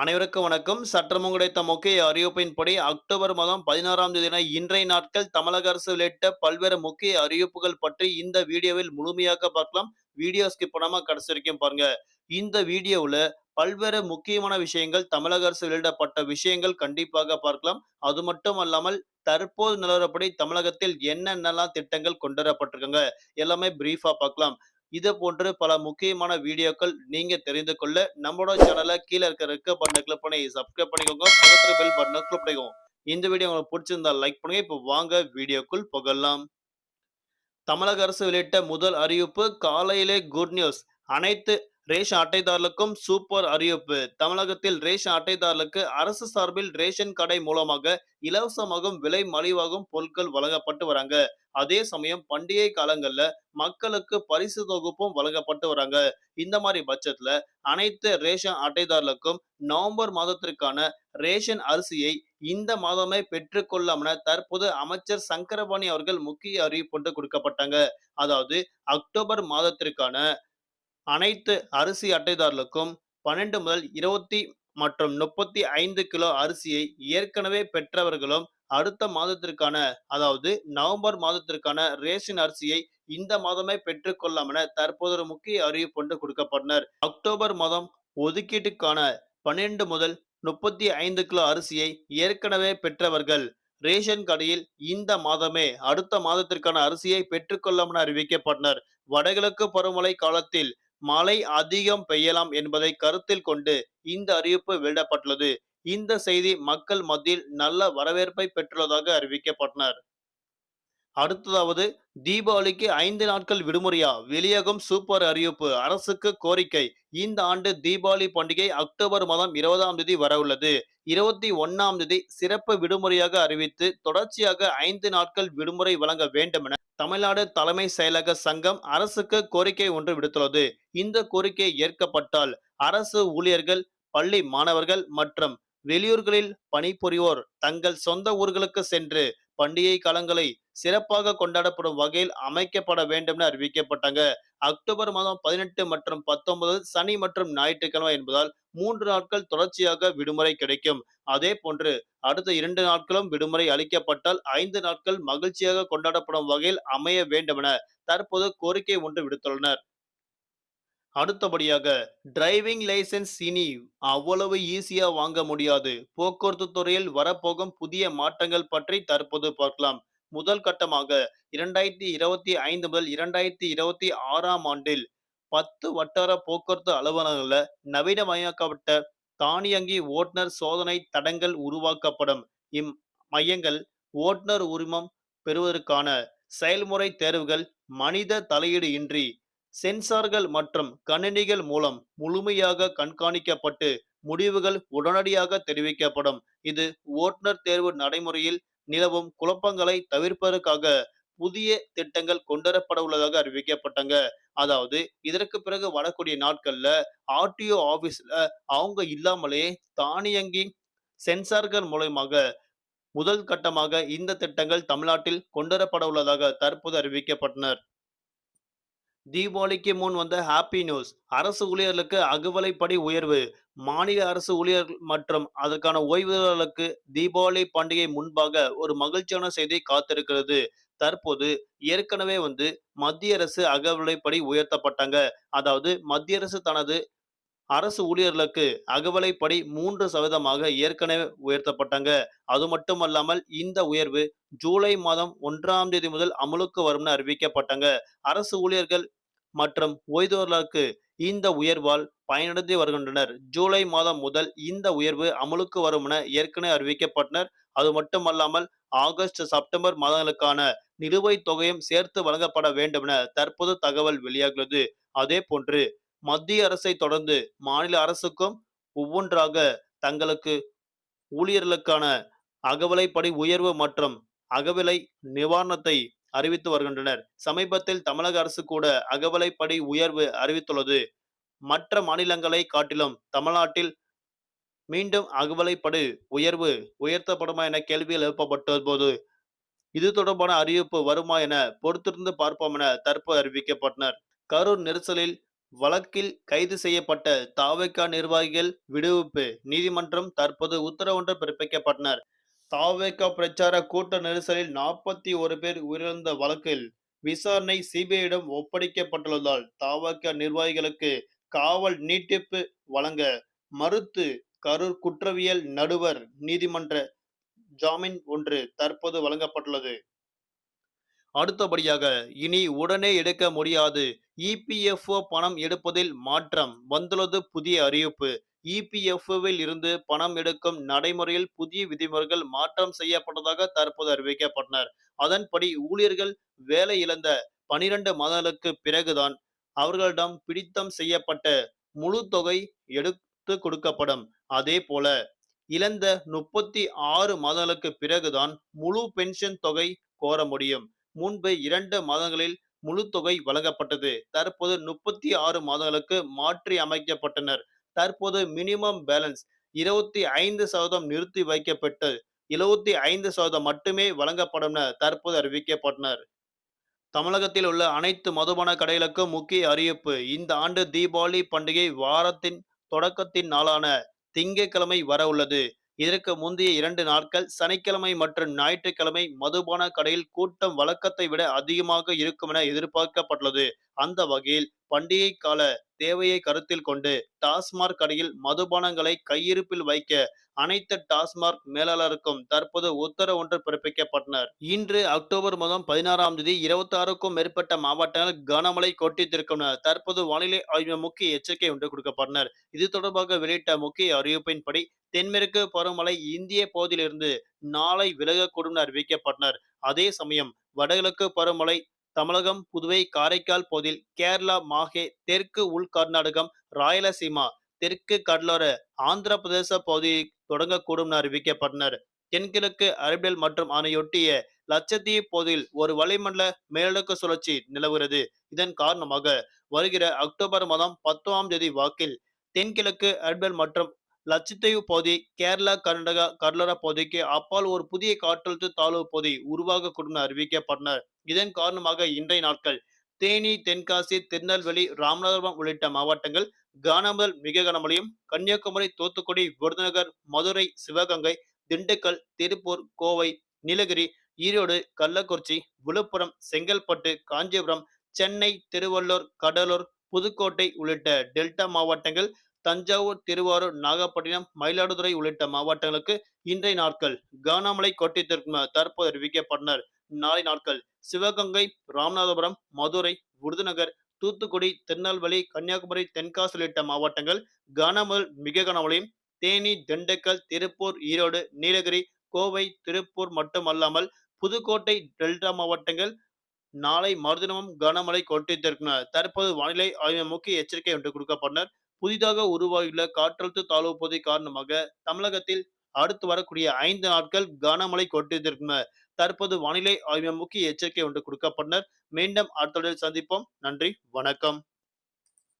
அனைவருக்கும் வணக்கம். சற்றமும் கிடைத்த முக்கிய அறிவிப்பின்படி அக்டோபர் மாதம் பதினாறாம் தேதி இன்றைய நாட்கள் தமிழக அரசு உள்ளிட்ட பல்வேறு முக்கிய அறிவிப்புகள் பற்றி இந்த வீடியோவில் முழுமையாக பார்க்கலாம். வீடியோ ஸ்கிப் பண்ணாம கடைசி வரைக்கும் பாருங்க. இந்த வீடியோவில் பல்வேறு முக்கியமான விஷயங்கள் தமிழக அரசு வெளியிடப்பட்ட விஷயங்கள் கண்டிப்பாக பார்க்கலாம். அது மட்டும் அல்லாமல் தற்போது நிலவரப்படி தமிழகத்தில் என்னென்னலாம் திட்டங்கள் கொண்டு வரப்பட்டிருக்காங்க எல்லாமே பிரீஃபா பார்க்கலாம். இது போன்று பல முக்கியமான வீடியோக்கள் நீங்க தெரிந்து கொள்ள நம்மளோட சேனலை கீழே இருக்க ரெக்க பட்டனை கிளிக் பண்ணி சப்ஸ்கிரைப் பண்ணிக்கோங்க. பக்கத்துல பெல் பட்டனை கிளிக் பண்ணிக்கோங்க. இந்த வீடியோ உங்களுக்கு பிடிச்சிருந்தா லைக் பண்ணுங்க. இப்போ வாங்க வீடியோக்குள் புகழலாம் தமிழக அரசு வெளியிட்ட முதல் அறிவிப்பு காலையிலே குட் நியூஸ் அனைத்து ரேஷன் அட்டைதாரர்களுக்கும் சூப்பர் அறிவிப்பு. தமிழகத்தில் ரேஷன் அட்டைதாரர்களுக்கு அரசு சார்பில் ரேஷன் கடை மூலமாக இலவசமாகவும் விலை மலிவாகவும் பொருட்கள் வழங்கப்பட்டு வராங்க. அதே சமயம் பண்டிகை காலங்கள்ல மக்களுக்கு பரிசு தொகுப்பும் வழங்கப்பட்டு வராங்க. இந்த மாதிரி பட்சத்துல அனைத்து ரேஷன் அட்டைதாரர்களுக்கும் நவம்பர் மாதத்திற்கான ரேஷன் அரிசியை இந்த மாதமே பெற்றுக்கொள்ளாமன தற்போது அமைச்சர் சங்கரபாணி அவர்கள் முக்கிய அறிவிப்பு கொடுக்கப்பட்டாங்க. அதாவது அக்டோபர் மாதத்திற்கான அனைத்து அரிசி அட்டைதாரர்களுக்கும் பன்னெண்டு முதல் இருபத்தி மற்றும் முப்பத்தி ஐந்து கிலோ அரிசியை ஏற்கனவே பெற்றவர்களும் அடுத்த மாதத்திற்கான அதாவது நவம்பர் மாதத்திற்கான ரேஷன் அரிசியை இந்த மாதமே பெற்றுக்கொள்ளலாம் என தற்போது ஒரு முக்கிய அறிவிப்பு ஒன்று கொடுக்கப்பட்டனர். அக்டோபர் மாதம் ஒதுக்கீட்டுக்கான பன்னெண்டு முதல் முப்பத்தி ஐந்து கிலோ அரிசியை ஏற்கனவே பெற்றவர்கள் ரேஷன் கடையில் இந்த மாதமே அடுத்த மாதத்திற்கான அரிசியை பெற்றுக்கொள்ளாம் என அறிவிக்கப்பட்டனர். வடகிழக்கு பருவமழை காலத்தில் மழை அதிகம் பெய்யலாம் என்பதை கருத்தில் கொண்டு இந்த அறிவிப்பு வெளியிடப்பட்டுள்ளது. இந்த செய்தி மக்கள் மத்தியில் நல்ல வரவேற்பை பெற்றுள்ளதாக அறிவிக்கப்பட்டனர். அடுத்ததாவது தீபாவளிக்கு ஐந்து நாட்கள் விடுமுறையா? வெளியாகும் சூப்பர் அறிவிப்பு. அரசுக்கு கோரிக்கை. இந்த ஆண்டு தீபாவளி பண்டிகை அக்டோபர் மாதம் இருபதாம் தேதி வரவுள்ளது இருபத்தி ஒன்னாம் தேதி சிறப்பு விடுமுறையாக அறிவித்து தொடர்ச்சியாக ஐந்து நாட்கள் விடுமுறை வழங்க வேண்டும் என தமிழ்நாடு தலைமை செயலக சங்கம் அரசுக்கு கோரிக்கை ஒன்று விடுத்துள்ளது. இந்த கோரிக்கை ஏற்கப்பட்டால் அரசு ஊழியர்கள் பள்ளி மாணவர்கள் மற்றும் வெளியூர்களில் பணிபுரிவோர் தங்கள் சொந்த ஊர்களுக்கு சென்று பண்டிகை காலங்களை சிறப்பாக கொண்டாடப்படும் வகையில் அமைக்கப்பட வேண்டும் என அறிவிக்கப்பட்டாங்க. அக்டோபர் மாதம் பதினெட்டு மற்றும் பத்தொன்பது சனி மற்றும் ஞாயிற்றுக்கிழமை என்பதால் மூன்று நாட்கள் தொடர்ச்சியாக விடுமுறை கிடைக்கும். அதே போன்று அடுத்த இரண்டு நாட்களும் விடுமுறை அளிக்கப்பட்டால் ஐந்து நாட்கள் மகிழ்ச்சியாக கொண்டாடப்படும் வகையில் அமைய வேண்டும் என தற்போது கோரிக்கை ஒன்று விடுத்துள்ளனர். அடுத்தபடியாக டிரைவிங் லைசென்ஸ் இனி அவ்வளவு ஈஸியா வாங்க முடியாது. போக்குவரத்து துறையில் வரப்போகும் புதிய மாற்றங்கள் பற்றி தற்போது பார்க்கலாம். முதல் கட்டமாக இரண்டாயிரத்தி இருபத்தி ஐந்து முதல் இரண்டாயிரத்தி இருபத்தி ஆறாம் ஆண்டில் பத்து வட்டார போக்குவரத்து அலுவலகங்கள நவீனமயமாக்கப்பட்ட தானியங்கி ஓட்டுநர் சோதனை தடங்கள் உருவாக்கப்படும். இம் மையங்கள் ஓட்டுநர் உரிமம் பெறுவதற்கான செயல்முறை தேர்வுகள் மனித தலையீடு இன்றி சென்சார்கள் மற்றும் கணினிகள் மூலம் முழுமையாக கண்காணிக்கப்பட்டு முடிவுகள் உடனடியாக தெரிவிக்கப்படும். இது ஓட்டுநர் தேர்வு நடைமுறையில் நிலவும் குழப்பங்களை தவிர்ப்பதற்காக புதிய திட்டங்கள் கொண்டுவரப்பட உள்ளதாக அறிவிக்கப்பட்டங்க. அதாவது இதற்கு பிறகு வரக்கூடிய நாட்கள்ல ஆர்டிஓ ஆபீஸ்ல அவங்க இல்லாமலே தானியங்கி சென்சார்கள் மூலயமாக முதல் கட்டமாக இந்த திட்டங்கள் தமிழ்நாட்டில் கொண்டுவரப்பட உள்ளதாக தற்போது அறிவிக்கப்பட்டனர். தீபாவளிக்கு முன் வந்த ஹாப்பி நியூஸ் அரசு ஊழியர்களுக்கு அகவலைப்படி உயர்வு. மாநில அரசு ஊழியர்கள் மற்றும் அதற்கான ஓய்வூதியர்களுக்கு தீபாவளி பண்டிகை முன்பாக ஒரு மகிழ்ச்சியான செய்தி காத்திருக்கிறது. தற்போது ஏற்கனவே வந்து மத்திய அரசு அகவலைப்படி உயர்த்தப்பட்டாங்க. அதாவது மத்திய அரசு தனது அரசு ஊழியர்களுக்கு அகவலைப்படி மூன்று சதவீதமாக ஏற்கனவே உயர்த்தப்பட்டாங்க. அது மட்டுமல்லாமல் இந்த உயர்வு ஜூலை மாதம் ஒன்றாம் தேதி முதல் அமலுக்கு வரும்னு அறிவிக்கப்பட்டாங்க. அரசு ஊழியர்கள் மற்றும் ஓய்தோர்களுக்கு இந்த உயர்வால் பயனடைந்து வருகின்றனர். ஜூலை மாதம் முதல் இந்த உயர்வு அமலுக்கு வரும் என ஏற்கனவே அறிவிக்கப்பட்டனர். அது மட்டுமல்லாமல் ஆகஸ்ட் செப்டம்பர் மாதங்களுக்கான நிலுவைத் தொகையும் சேர்த்து வழங்கப்பட வேண்டும் என தற்போது தகவல் வெளியாகிறது அதே போன்று மத்திய அரசை தொடர்ந்து மாநில அரசுக்கும் ஒவ்வொன்றாக தங்களுக்கு ஊழியர்களுக்கான அகவிலைப்படி உயர்வு மற்றும் அகவிலை நிவாரணத்தை அறிவித்து வருகின்றனர். சமீபத்தில் தமிழக அரசு கூட அகவலைப்படி உயர்வு அறிவித்துள்ளது. மற்ற மாநிலங்களை காட்டிலும் தமிழ்நாட்டில் மீண்டும் அகவலைப்படி உயர்வு உயர்த்தப்படுமா என கேள்விகள் எழுப்பப்பட்ட போது இது தொடர்பான அறிவிப்பு வருமா என பொறுத்திருந்து பார்ப்போம் என தற்போது அறிவிக்கப்பட்டனர். கரூர் நெரிசலில் வழக்கில் கைது செய்யப்பட்ட தாவைக்கா நிர்வாகிகள் விடுவிப்பு நீதிமன்றம் தற்போது உத்தரவொன்று பிறப்பிக்கப்பட்டனர். தாவேகா பிரச்சார கூட்ட நெரிசலில் நாற்பத்தி ஒரு பேர் உயிரிழந்த வழக்கில் விசாரணை சிபிஐயிடம் ஒப்படைக்கப்பட்டுள்ளதால் தாவக நிர்வாகிகளுக்கு காவல் நீட்டிப்பு வழங்க மறுத்து கரூர் குற்றவியல் நடுவர் நீதிமன்ற ஜாமீன் ஒன்று தற்போது வழங்கப்பட்டுள்ளது. அடுத்தபடியாக இனி உடனே எடுக்க முடியாது இபிஎஃப்ஓ பணம் எடுப்பதில் மாற்றம் வந்துள்ளது புதிய அறிவிப்பு. இபிஎஃப்ஓவில் இருந்து பணம் எடுக்கும் நடைமுறையில் புதிய விதிமுறைகள் மாற்றம் செய்யப்பட்டதாக தற்போது அறிவிக்கப்பட்டனர். அதன்படி ஊழியர்கள் வேலை இழந்த பனிரெண்டு மாதங்களுக்கு பிறகுதான் அவர்களிடம் பிடித்தம் செய்யப்பட்ட முழு தொகை எடுத்து கொடுக்கப்படும். அதே போல இழந்த முப்பத்தி ஆறு மாதங்களுக்கு பிறகுதான் முழு பென்ஷன் தொகை கோர முடியும். முன்பு இரண்டு மாதங்களில் முழு தொகை வழங்கப்பட்டது. தற்போது முப்பத்தி ஆறு மாதங்களுக்கு மாற்றி அமைக்கப்பட்டனர். தற்போது மினிமம் பேலன்ஸ் இருபத்தி ஐந்து சதவீதம் நிறுத்தி வைக்கப்பட்டு எழுபத்தி ஐந்து சதவீதம் மட்டுமே வழங்கப்படும் என தற்போது அறிவிக்கப்பட்டனர் தமிழகத்தில் உள்ள அனைத்து மதுபான கடைகளுக்கும் முக்கிய அறிவிப்பு இந்த ஆண்டு தீபாவளி பண்டிகை வாரத்தின் தொடக்கத்தின் நாளான திங்கட்கிழமை வர உள்ளது. இதற்கு முந்தைய இரண்டு நாட்கள் சனிக்கிழமை மற்றும் ஞாயிற்றுக்கிழமை மதுபான கடையில் கூட்டம் வழக்கத்தை விட அதிகமாக இருக்கும் என எதிர்பார்க்கப்பட்டுள்ளது. அந்த வகையில் பண்டிகை கால தேவையை கருத்தில் கொண்டு டாஸ்மாக் கடையில் மதுபானங்களை கையிருப்பில் வைக்க அனைத்து டாஸ்மாக் மேலாளருக்கும் தற்போது உத்தரவு ஒன்று பிறப்பிக்கப்பட்டனர். இன்று அக்டோபர் மாதம் பதினாறாம் தேதி இருபத்தி ஆறுக்கும் மேற்பட்ட மாவட்டங்கள் கனமழை கொட்டித்திருக்கும் தற்போது வானிலை ஆய்வு முக்கிய எச்சரிக்கை ஒன்று கொடுக்கப்பட்டனர். இது தொடர்பாக வெளியிட்ட முக்கிய அறிவிப்பின்படி தென்மேற்கு பருவமழை இந்திய பகுதியிலிருந்து நாளை விலகக்கூடும் என அறிவிக்கப்பட்டனர். அதே சமயம் வடகிழக்கு பருவமழை தமிழகம் புதுவை காரைக்கால் பகுதியில் கேரளா மாஹே தெற்கு உள் கர்நாடகம் ராயலசீமா தெற்கு கடலோர ஆந்திர பிரதேச பகுதியில் தொடங்கக்கூடும் என அறிவிக்கப்பட்டனர். தென்கிழக்கு அரபியல் மற்றும் அதனையொட்டிய லட்சத்தீவு பகுதியில் ஒரு வளிமண்டல மேலடுக்கு சுழற்சி நிலவுகிறது. இதன் காரணமாக வருகிற அக்டோபர் மாதம் பத்தாம் தேதி வாக்கில் தென்கிழக்கு அரபியல் மற்றும் லட்சத்தீவு பகுதி கேரளா கர்நாடகா கடலோர பகுதிக்கு அப்பால் ஒரு புதிய காற்றழுத்த தாழ்வு பகுதி உருவாகக்கூடும் அறிவிக்கப்பட்டனர். இதன் காரணமாக இன்றைய நாட்கள் தேனி தென்காசி திருநெல்வேலி ராமநாதபுரம் உள்ளிட்ட மாவட்டங்கள் கனமுதல் மிக கனமழையும் கன்னியாகுமரி தூத்துக்குடி விருதுநகர் மதுரை சிவகங்கை திண்டுக்கல் திருப்பூர் கோவை நீலகிரி ஈரோடு கள்ளக்குறிச்சி விழுப்புரம் செங்கல்பட்டு காஞ்சிபுரம் சென்னை திருவள்ளூர் கடலூர் புதுக்கோட்டை உள்ளிட்ட டெல்டா மாவட்டங்கள் தஞ்சாவூர் திருவாரூர் நாகப்பட்டினம் மயிலாடுதுறை உள்ளிட்ட மாவட்டங்களுக்கு இன்றைய நாட்கள் கனமழை கொட்டித்திருக்கும் தற்போது அறிவிக்கப்பட்டனர். நாளை நாட்கள் சிவகங்கை ராமநாதபுரம் மதுரை விருதுநகர் தூத்துக்குடி திருநெல்வேலி கன்னியாகுமரி தென்காசி உள்ளிட்ட மாவட்டங்கள் கனமுதல் மிக கனமழையும் தேனி திண்டுக்கல் திருப்பூர் ஈரோடு நீலகிரி கோவை திருப்பூர் மட்டுமல்லாமல் புதுக்கோட்டை டெல்டா மாவட்டங்கள் நாளை மறுதினமும் கனமழை கொட்டித்திருக்கின்றன தற்போது வானிலை ஆய்வு முக்கிய எச்சரிக்கை ஒன்று கொடுக்கப்பட்டனர். புதிதாக உருவாகியுள்ள காற்றழுத்த தாழ்வு பகுதி காரணமாக தமிழகத்தில் அடுத்து வரக்கூடிய ஐந்து நாட்கள் கனமழை கொட்டித்திருக்கும் தற்போது வானிலை ஆய்வு முக்கிய எச்சரிக்கை ஒன்று கொடுக்கப்பட்டனர். மீண்டும் அடுத்த சந்திப்போம். நன்றி. வணக்கம்.